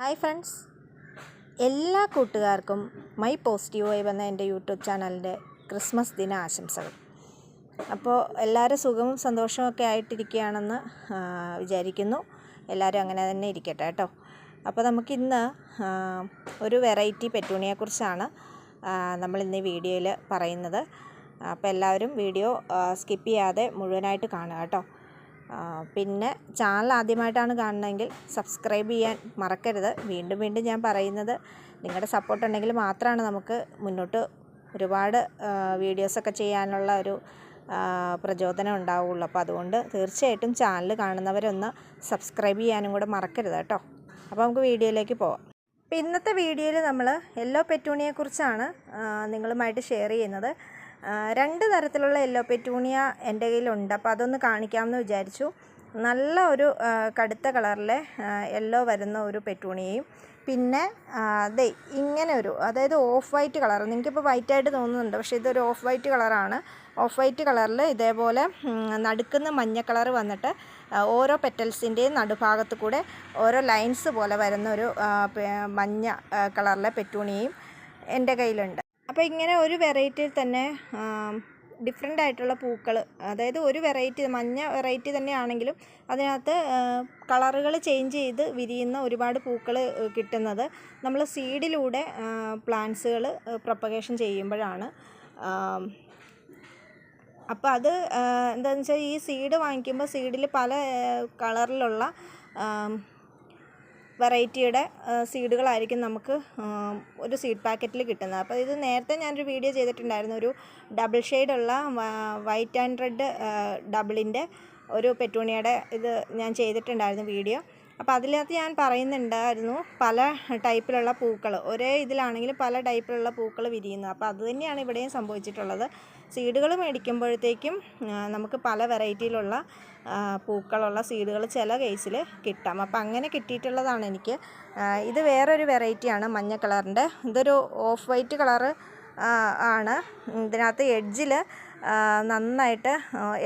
Hi friends എല്ലാ കൂട്ടുകാർക്കും my positive vibe എന്ന എന്റെ യൂട്യൂബ് ചാനലിന്റെ ക്രിസ്മസ് ദിന ആശംസകൾ. അപ്പോൾ എല്ലാവരും സുഖവും സന്തോഷവും ഒക്കെ ആയിട്ടിരിക്കുകയാണെന്ന് വിചാരിക്കുന്നു. എല്ലാവരും അങ്ങനെ തന്നെ ഇരിക്കട്ടെ കേട്ടോ. അപ്പോൾ നമുക്കിന്ന് ഒരു വെറൈറ്റി പെറ്റൂണിയെക്കുറിച്ചാണ് നമ്മൾ ഇന്ന് ഈ വീഡിയോയിൽ പറയുന്നത്. അപ്പോൾ എല്ലാവരും വീഡിയോ സ്കിപ്പ് ചെയ്യാതെ മുഴുവനായിട്ട് കാണുക കേട്ടോ. പിന്നെ ചാനൽ ആദ്യമായിട്ടാണ് കാണുന്നതെങ്കിൽ സബ്സ്ക്രൈബ് ചെയ്യാൻ മറക്കരുത്. വീണ്ടും വീണ്ടും ഞാൻ പറയുന്നത് നിങ്ങളുടെ സപ്പോർട്ട് ഉണ്ടെങ്കിൽ മാത്രമാണ് നമുക്ക് മുന്നോട്ട് ഒരുപാട് വീഡിയോസൊക്കെ ചെയ്യാനുള്ള ഒരു പ്രചോദനം ഉണ്ടാവുള്ളൂ. അപ്പോൾ അതുകൊണ്ട് തീർച്ചയായിട്ടും ചാനൽ കാണുന്നവരൊന്ന് സബ്സ്ക്രൈബ് ചെയ്യാനും കൂടെ മറക്കരുത് കേട്ടോ. അപ്പോൾ നമുക്ക് വീഡിയോയിലേക്ക് പോവാം. അപ്പോൾ ഇന്നത്തെ വീഡിയോയിൽ നമ്മൾ യെല്ലോ പെറ്റൂണിയെക്കുറിച്ചാണ് നിങ്ങളുമായിട്ട് ഷെയർ ചെയ്യുന്നത്. രണ്ട് തരത്തിലുള്ള യെല്ലോ പെറ്റൂണിയ എന്റെ കയ്യിലുണ്ട്. അപ്പോൾ അതൊന്ന് കാണിക്കാമെന്ന് വിചാരിച്ചു. നല്ല ഒരു കടുത്ത കളറിലെ യെല്ലോ വരുന്ന ഒരു പെറ്റൂണിയയും. പിന്നെ അതെ ഇങ്ങനെ ഒരു അതായത് ഓഫ് വൈറ്റ് കളർ. നിങ്ങൾക്കിപ്പോൾ വൈറ്റ് ആയിട്ട് തോന്നുന്നുണ്ട് പക്ഷേ ഇതൊരു ഓഫ് വൈറ്റ് കളറാണ്. ഓഫ് വൈറ്റ് കളറിൽ ഇതേപോലെ നടുക്കുന്ന മഞ്ഞ കളർ വന്നിട്ട് ഓരോ പെറ്റൽസിന്റെയും നടുഭാഗത്ത് കൂടെ ഓരോ ലൈൻസ് പോലെ വരുന്ന ഒരു മഞ്ഞ കളറിലെ പെറ്റൂണിയയും എന്റെ കയ്യിലുണ്ട്. അപ്പോൾ ഇങ്ങനെ ഒരു വെറൈറ്റിയിൽ തന്നെ ഡിഫറെന്റ് ആയിട്ടുള്ള പൂക്കൾ അതായത് ഒരു വെറൈറ്റി മഞ്ഞ വെറൈറ്റി തന്നെയാണെങ്കിലും അതിനകത്ത് കളറുകൾ ചേഞ്ച് ചെയ്ത് വിരിയുന്ന ഒരുപാട് പൂക്കൾ കിട്ടുന്നത് നമ്മൾ സീഡിലൂടെ പ്ലാന്റ്സുകൾ പ്രൊപ്പഗേഷൻ ചെയ്യുമ്പോഴാണ്. അപ്പോൾ അത് എന്താണെന്ന് വെച്ചാൽ ഈ സീഡ് വാങ്ങിക്കുമ്പോൾ സീഡിൽ പല കളറിലുള്ള വെറൈറ്റിയുടെ സീഡുകളായിരിക്കും നമുക്ക് ഒരു സീഡ് പാക്കറ്റിൽ കിട്ടുന്നത്. അപ്പോൾ ഇത് നേരത്തെ ഞാനൊരു വീഡിയോ ചെയ്തിട്ടുണ്ടായിരുന്നു. ഒരു ഡബിൾ ഷെയ്ഡുള്ള വൈറ്റ് ആൻഡ് റെഡ് ഡബിളിന്റെ ഒരു പെറ്റൂണിയുടെ ഇത് ഞാൻ ചെയ്തിട്ടുണ്ടായിരുന്നു വീഡിയോ. അപ്പോൾ അതിനകത്ത് ഞാൻ പറയുന്നുണ്ടായിരുന്നു പല ടൈപ്പിലുള്ള പൂക്കൾ. ഒരേ ഇതിലാണെങ്കിലും പല ടൈപ്പിലുള്ള പൂക്കൾ വിരിയുന്നത്. അപ്പോൾ അത് തന്നെയാണ് ഇവിടെയും സംഭവിച്ചിട്ടുള്ളത്. സീഡുകൾ മേടിക്കുമ്പോഴത്തേക്കും നമുക്ക് പല വെറൈറ്റിയിലുള്ള പൂക്കളുള്ള സീഡുകൾ ചില കേസിൽ കിട്ടാം. അപ്പോൾ അങ്ങനെ കിട്ടിയിട്ടുള്ളതാണ് എനിക്ക്. ഇത് വേറൊരു വെറൈറ്റിയാണ് മഞ്ഞ കളറിന്റെ. ഇതൊരു ഓഫ് വൈറ്റ് കളറ് ആണ്. ഇതിനകത്ത് എഡ്ജിൽ നന്നായിട്ട്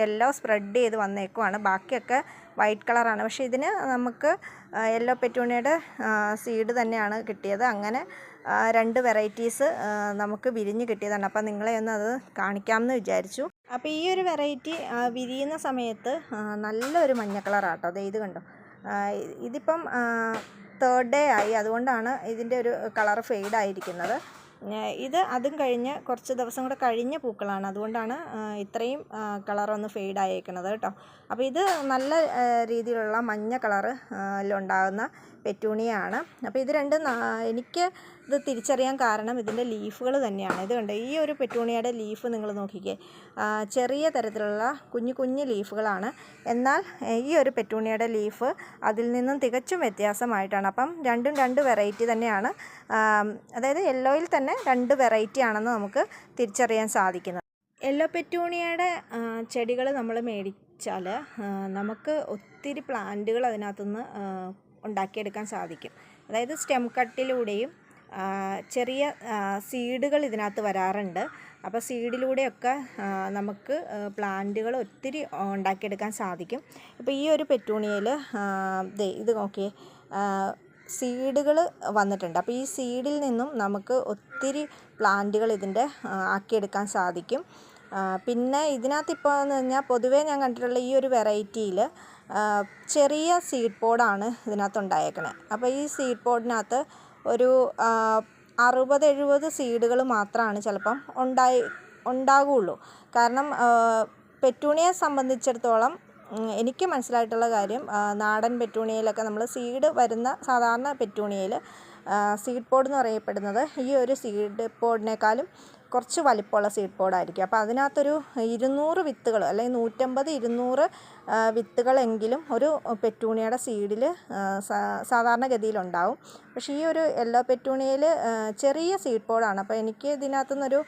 യെല്ലോ സ്പ്രെഡ് ചെയ്ത് വന്നേക്കുവാണ്. ബാക്കിയൊക്കെ വൈറ്റ് കളറാണ് പക്ഷേ ഇതിന് നമുക്ക് യെല്ലോ പെറ്റൂണിയുടെ സീഡ് തന്നെയാണ് കിട്ടിയത്. അങ്ങനെ രണ്ട് വെറൈറ്റീസ് നമുക്ക് വിരിഞ്ഞ് കിട്ടിയതാണ്. അപ്പോൾ നിങ്ങളെ ഒന്ന് അത് കാണിക്കാമെന്ന് വിചാരിച്ചു. അപ്പോൾ ഈ ഒരു വെറൈറ്റി വിരിയുന്ന സമയത്ത് നല്ലൊരു മഞ്ഞ കളറാട്ടോ അതെ ഇത് കണ്ടോ? ഇതിപ്പം തേർഡ് ഡേ ആയി. അതുകൊണ്ടാണ് ഇതിന്റെ ഒരു കളർ ഫെയ്ഡ് ആയിരിക്കുന്നത്. ആ, ഇത് അതും കഴിഞ്ഞ് കുറച്ച് ദിവസം കൂടെ കഴിഞ്ഞ പൂക്കളാണ്. അതുകൊണ്ടാണ് ഇത്രയും കളറൊന്ന് ഫെയ്ഡ് കേട്ടോ. അപ്പോൾ ഇത് നല്ല രീതിയിലുള്ള മഞ്ഞ കളറ് ഉണ്ടാകുന്ന പെറ്റൂണിയാണ്. അപ്പോൾ ഇത് രണ്ടും എനിക്ക് ഇത് തിരിച്ചറിയാൻ കാരണം ഇതിന്റെ ലീഫുകൾ തന്നെയാണ്. ഇത് ഈ ഒരു പെറ്റൂണിയയുടെ ലീഫ് നിങ്ങൾ നോക്കിക്കേ. ചെറിയ തരത്തിലുള്ള കുഞ്ഞു കുഞ്ഞു ലീഫുകളാണ്. എന്നാൽ ഈ ഒരു പെറ്റൂണിയയുടെ ലീഫ് അതിൽ നിന്നും തികച്ചും വ്യത്യാസമായിട്ടാണ്. അപ്പം രണ്ടും രണ്ട് വെറൈറ്റി തന്നെയാണ്. അതായത് യെല്ലോയിൽ തന്നെ രണ്ട് വെറൈറ്റി ആണെന്ന് നമുക്ക് തിരിച്ചറിയാൻ സാധിക്കുന്നത്. യെല്ലോ പെറ്റൂണിയയുടെ ചെടികൾ നമ്മൾ മേടിച്ചാൽ നമുക്ക് ഒത്തിരി പ്ലാന്റുകൾ അതിനകത്തുനിന്ന് ഉണ്ടാക്കിയെടുക്കാൻ സാധിക്കും. അതായത് സ്റ്റെം കട്ടിലൂടെയും ചെറിയ സീഡുകൾ ഇതിനകത്ത് വരാറുണ്ട്. അപ്പോൾ സീഡിലൂടെയൊക്കെ നമുക്ക് പ്ലാന്റുകൾ ഒത്തിരി ഉണ്ടാക്കിയെടുക്കാൻ സാധിക്കും. ഇപ്പോൾ ഈ ഒരു പെറ്റൂണിയയിൽ ഇത് നോക്കി സീഡുകൾ വന്നിട്ടുണ്ട്. അപ്പോൾ ഈ സീഡിൽ നിന്നും നമുക്ക് ഒത്തിരി പ്ലാന്റുകൾ ഇതിന്റെ ആക്കിയെടുക്കാൻ സാധിക്കും. പിന്നെ ഇതിനകത്ത് ഇപ്പോൾ എന്ന് പറഞ്ഞാൽ പൊതുവേ ഞാൻ കണ്ടിട്ടുള്ള ഈ ഒരു വെറൈറ്റിയിൽ ചെറിയ സീഡ് പോഡാണ് ഇതിനകത്ത് ഉണ്ടായേക്കണേ. അപ്പോൾ ഈ സീഡ് പോഡിനകത്ത് ഒരു അറുപത് എഴുപത് സീഡുകൾ മാത്രമാണ് ചിലപ്പം ഉണ്ടായി ഉണ്ടാകുള്ളൂ. കാരണം പെറ്റൂണിയെ സംബന്ധിച്ചിടത്തോളം എനിക്ക് മനസ്സിലായിട്ടുള്ള കാര്യം നാടൻ പെറ്റൂണിയയിലൊക്കെ നമ്മൾ സീഡ് വരുന്ന സാധാരണ പെറ്റൂണിയയിൽ സീഡ് പോഡ് എന്ന് പറയപ്പെടുന്നത് ഈ ഒരു സീഡ് പോഡിനേക്കാളും കുറച്ച് വലിപ്പമുള്ള സീഡ് പോഡായിരിക്കും അപ്പോൾ അതിനകത്തൊരു ഇരുന്നൂറ് വിത്തുകൾ അല്ലെങ്കിൽ നൂറ്റമ്പത് ഇരുന്നൂറ് വിത്തുകളെങ്കിലും ഒരു പെറ്റൂണിയയുടെ സീഡിൽ സാധാരണഗതിയിലുണ്ടാവും പക്ഷേ ഈ ഒരു യെല്ലോ പെറ്റൂണിയയിൽ ചെറിയ സീഡ് പോഡാണ് അപ്പോൾ എനിക്ക് ഇതിനകത്തുനിന്നൊരു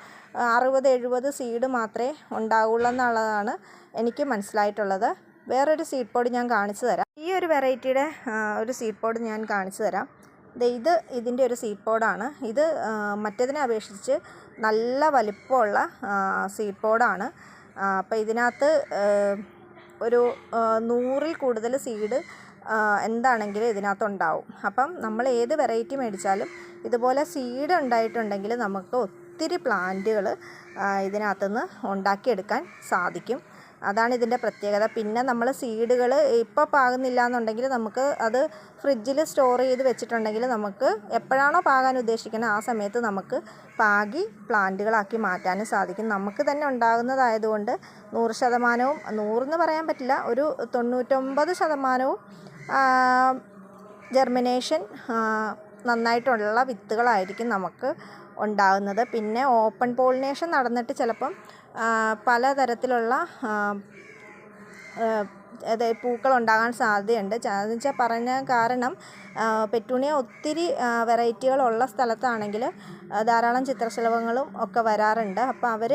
അറുപത് എഴുപത് സീഡ് മാത്രമേ ഉണ്ടാവുള്ളൂ എന്നുള്ളതാണ് എനിക്ക് മനസ്സിലായിട്ടുള്ളത്. വേറൊരു സീഡ് പോഡ് ഞാൻ കാണിച്ചു തരാം. ഈ ഒരു വെറൈറ്റിയുടെ ഒരു സീഡ് പോഡ് ഞാൻ കാണിച്ചു തരാം. ഇത് ഇതിന്റെ ഒരു സീഡ് പോഡാണ് ഇത് മറ്റതിനെ അപേക്ഷിച്ച് നല്ല വലിപ്പമുള്ള സീഡ് പോഡാണ് അപ്പോൾ ഇതിനകത്ത് ഒരു നൂറിൽ കൂടുതൽ സീഡ് എന്താണെങ്കിലും ഇതിനകത്തുണ്ടാവും. അപ്പം നമ്മൾ ഏത് വെറൈറ്റി മേടിച്ചാലും ഇതുപോലെ സീഡ് ഉണ്ടായിട്ടുണ്ടെങ്കിൽ നമുക്ക് ഒത്തിരി പ്ലാന്റുകൾ ഇതിനകത്തുനിന്ന് ഉണ്ടാക്കിയെടുക്കാൻ സാധിക്കും. അതാണ് ഇതിന്റെ പ്രത്യേകത. പിന്നെ നമ്മൾ സീഡുകൾ ഇപ്പോൾ പാകുന്നില്ല എന്നുണ്ടെങ്കിൽ നമുക്ക് അത് ഫ്രിഡ്ജിൽ സ്റ്റോർ ചെയ്ത് വെച്ചിട്ടുണ്ടെങ്കിൽ നമുക്ക് എപ്പോഴാണോ പാകാൻ ഉദ്ദേശിക്കുന്നത് ആ സമയത്ത് നമുക്ക് പാകി പ്ലാന്റുകളാക്കി മാറ്റാനും സാധിക്കും. നമുക്ക് തന്നെ ഉണ്ടാകുന്നതായതുകൊണ്ട് നൂറ് ശതമാനവും നൂറെന്ന് പറയാൻ പറ്റില്ല ഒരു തൊണ്ണൂറ്റൊമ്പത് ശതമാനവും ജെർമിനേഷൻ നന്നായിട്ടുള്ള വിത്തുകളായിരിക്കും നമുക്ക് ഉണ്ടാകുന്നത്. പിന്നെ ഓപ്പൺ പോളിനേഷൻ നടന്നിട്ട് ചിലപ്പം പലതരത്തിലുള്ള അത് പൂക്കൾ ഉണ്ടാകാൻ സാധ്യതയുണ്ട് എന്ന് വെച്ചാൽ പറഞ്ഞ കാരണം പെറ്റൂണിയ ഒത്തിരി വെറൈറ്റികളുള്ള സ്ഥലത്താണെങ്കിൽ ധാരാളം ചിത്രശലഭങ്ങളും ഒക്കെ വരാറുണ്ട്. അപ്പോൾ അവർ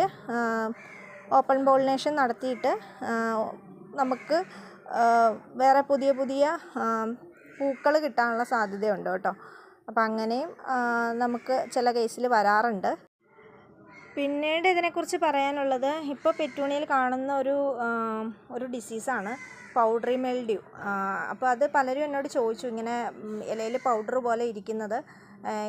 ഓപ്പൺ പോളിനേഷൻ നടത്തിയിട്ട് നമുക്ക് വേറെ പുതിയ പുതിയ പൂക്കൾ കിട്ടാനുള്ള സാധ്യതയുണ്ട് കേട്ടോ. അപ്പോൾ അങ്ങനെയും നമുക്ക് ചില കേസിൽ വരാറുണ്ട്. പിന്നീട് ഇതിനെക്കുറിച്ച് പറയാനുള്ളത് ഇപ്പോൾ പെറ്റൂണിയിൽ കാണുന്ന ഒരു ഒരു ഡിസീസാണ് പൗഡറി മെൽഡ്യൂ അപ്പോൾ അത് പലരും എന്നോട് ചോദിച്ചു ഇങ്ങനെ ഇലയിൽ പൗഡർ പോലെ ഇരിക്കുന്നത്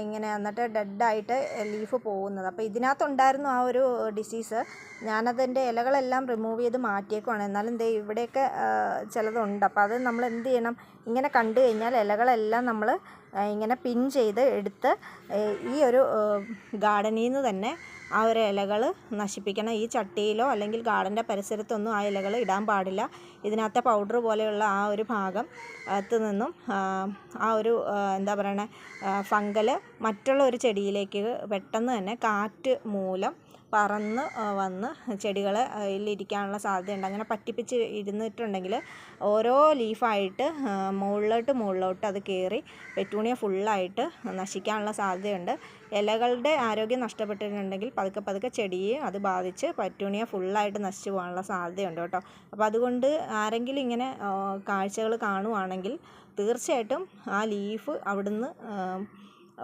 ഇങ്ങനെ എന്നിട്ട് ഡെഡായിട്ട് ലീഫ് പോകുന്നത്. അപ്പോൾ ഇതിനകത്തുണ്ടായിരുന്നു ആ ഒരു ഡിസീസ് ഞാനതിന്റെ ഇലകളെല്ലാം റിമൂവ് ചെയ്ത് മാറ്റിയേക്കുവാണ്. എന്നാലും ദേ ഇവിടെയൊക്കെ ചിലതുണ്ട്. അപ്പോൾ അത് നമ്മൾ എന്ത് ചെയ്യണം? ഇങ്ങനെ കണ്ടു കഴിഞ്ഞാൽ ഇലകളെല്ലാം നമ്മൾ ഇങ്ങനെ പിൻ ചെയ്ത് എടുത്ത് ഈ ഒരു ഗാർഡനിൽ നിന്ന് തന്നെ ആ ഒരു ഇലകൾ നശിപ്പിക്കണം. ഈ ചട്ടിയിലോ അല്ലെങ്കിൽ ഗാർഡന്റെ പരിസരത്തൊന്നും ആ ഇലകൾ ഇടാൻ പാടില്ല. ഇതിനകത്തെ പൗഡർ പോലെയുള്ള ആ ഒരു ഭാഗം അകത്ത് നിന്നും ആ, ഒരു എന്താ പറയണേ ഫംഗൽ മറ്റുള്ള ഒരു ചെടിയിലേക്ക് പെട്ടെന്ന് തന്നെ കാറ്റ് മൂലം പറന്ന് വന്ന് ചെടികൾ ഇരിക്കാനുള്ള സാധ്യതയുണ്ട്. അങ്ങനെ പറ്റിപ്പിച്ച് ഇരുന്നിട്ടുണ്ടെങ്കിൽ ഓരോ ലീഫായിട്ട് മുകളിലോട്ട് മുകളിലോട്ട് അത് കയറി പെറ്റൂണിയ ഫുള്ളായിട്ട് നശിക്കാനുള്ള സാധ്യതയുണ്ട്. ഇലകളുടെ ആരോഗ്യം നഷ്ടപ്പെട്ടിട്ടുണ്ടെങ്കിൽ പതുക്കെ പതുക്കെ ചെടിയെ അത് ബാധിച്ച് പറ്റൂണിയ ഫുള്ളായിട്ട് നശിച്ചു പോകാനുള്ള സാധ്യതയുണ്ട് കേട്ടോ. അപ്പോൾ അതുകൊണ്ട് ആരെങ്കിലും ഇങ്ങനെ കാഴ്ചകൾ കാണുവാണെങ്കിൽ തീർച്ചയായിട്ടും ആ ലീഫ് അവിടുന്ന്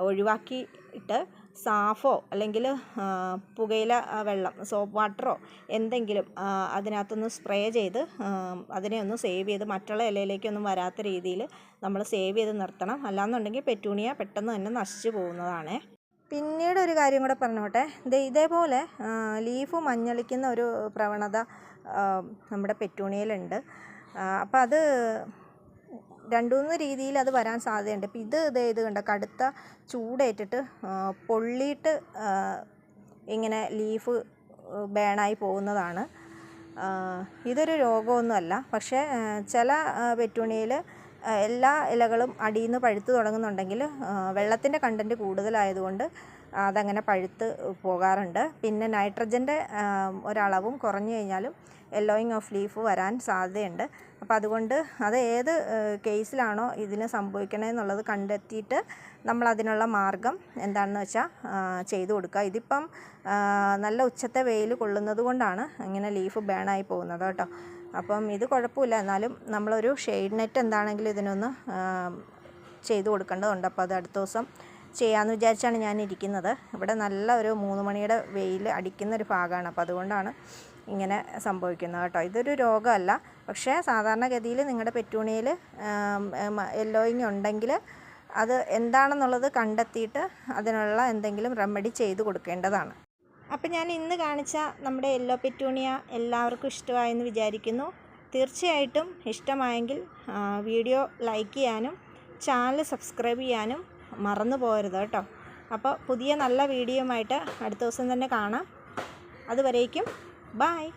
ഒഴിവാക്കി ഒഴിവാക്കിയിട്ട് സാഫോ അല്ലെങ്കിൽ പുകയില വെള്ളം സോപ്പ് വാട്ടറോ എന്തെങ്കിലും അതിനകത്തൊന്ന് സ്പ്രേ ചെയ്ത് അതിനെ ഒന്ന് സേവ് ചെയ്ത് മറ്റുള്ള ഇലയിലേക്കൊന്നും വരാത്ത രീതിയിൽ നമ്മൾ സേവ് ചെയ്ത് നിർത്തണം. അല്ലാന്നുണ്ടെങ്കിൽ പെറ്റൂണിയ പെട്ടെന്ന് തന്നെ നശിച്ചു പോകുന്നതാണേ. പിന്നീട് ഒരു കാര്യം കൂടെ പറഞ്ഞോട്ടെ. ഇതേപോലെ ലീഫ് മഞ്ഞളിക്കുന്ന ഒരു പ്രവണത നമ്മുടെ പെറ്റൂണിയയിലുണ്ട്. അപ്പം അത് രണ്ട് മൂന്ന് രീതിയിൽ അത് വരാൻ സാധ്യതയുണ്ട്. ഇപ്പം ഇത് ദേ ഇത് കണ്ട കടുത്ത ചൂടേറ്റിട്ട് പൊള്ളിയിട്ട് ഇങ്ങനെ ലീഫ് ബേണായി പോകുന്നതാണ്. ഇതൊരു രോഗമൊന്നുമല്ല. പക്ഷേ ചില പെറ്റൂണിയയിൽ എല്ലാ ഇലകളും അടിയിൽ നിന്ന് പഴുത്ത് തുടങ്ങുന്നുണ്ടെങ്കിൽ വെള്ളത്തിന്റെ കണ്ടന്റ് കൂടുതലായതുകൊണ്ട് അതങ്ങനെ പഴുത്ത് പോകാറുണ്ട്. പിന്നെ നൈട്രജന്റെ ഒരളവും കുറഞ്ഞു കഴിഞ്ഞാലും യെല്ലോയിങ് ഓഫ് ലീഫ് വരാൻ സാധ്യതയുണ്ട്. അപ്പോൾ അതുകൊണ്ട് അത് ഏത് കേസിലാണോ ഇതിന് സംഭവിക്കണമെന്നുള്ളത് കണ്ടെത്തിയിട്ട് നമ്മൾ അതിനുള്ള മാർഗം എന്താണെന്ന് വെച്ചാൽ ചെയ്തു കൊടുക്കുക. ഇതിപ്പം നല്ല ഉച്ചത്തെ വെയിൽ കൊള്ളുന്നത് കൊണ്ടാണ് ഇങ്ങനെ ലീഫ് ബേണായി പോകുന്നത് കേട്ടോ. അപ്പം ഇത് കുഴപ്പമില്ല. എന്നാലും നമ്മളൊരു ഷെയ്ഡ് നെറ്റ് എന്താണെങ്കിലും ഇതിനൊന്ന് ചെയ്ത് കൊടുക്കേണ്ടതുണ്ട്. അപ്പോൾ അത് അടുത്ത ദിവസം ചെയ്യാമെന്ന് വിചാരിച്ചാണ് ഞാൻ ഇരിക്കുന്നത്. ഇവിടെ നല്ല ഒരു മൂന്ന് മണിയുടെ വെയിൽ അടിക്കുന്ന ഒരു ഭാഗമാണ്. അപ്പോൾ അതുകൊണ്ടാണ് ഇങ്ങനെ സംഭവിക്കുന്നത് കേട്ടോ. ഇതൊരു രോഗമല്ല. പക്ഷേ സാധാരണഗതിയിൽ നിങ്ങളുടെ പെറ്റൂണിയിൽ യെല്ലോയിങ് ഉണ്ടെങ്കിൽ അത് എന്താണെന്നുള്ളത് കണ്ടെത്തിയിട്ട് അതിനുള്ള എന്തെങ്കിലും റെമഡി ചെയ്ത് കൊടുക്കേണ്ടതാണ്. അപ്പം ഞാൻ ഇന്ന് കാണിച്ച നമ്മുടെ യെല്ലോ പെറ്റൂണിയ എല്ലാവർക്കും ഇഷ്ടമായെന്ന് വിചാരിക്കുന്നു. തീർച്ചയായിട്ടും ഇഷ്ടമായെങ്കിൽ വീഡിയോ ലൈക്ക് ചെയ്യാനും ചാനൽ സബ്സ്ക്രൈബ് ചെയ്യാനും മറന്നു പോകരുത് കേട്ടോ. അപ്പോൾ പുതിയ നല്ല വീഡിയോ ആയിട്ട് അടുത്ത ദിവസം തന്നെ കാണാം. അതുവരേക്കും ബായ്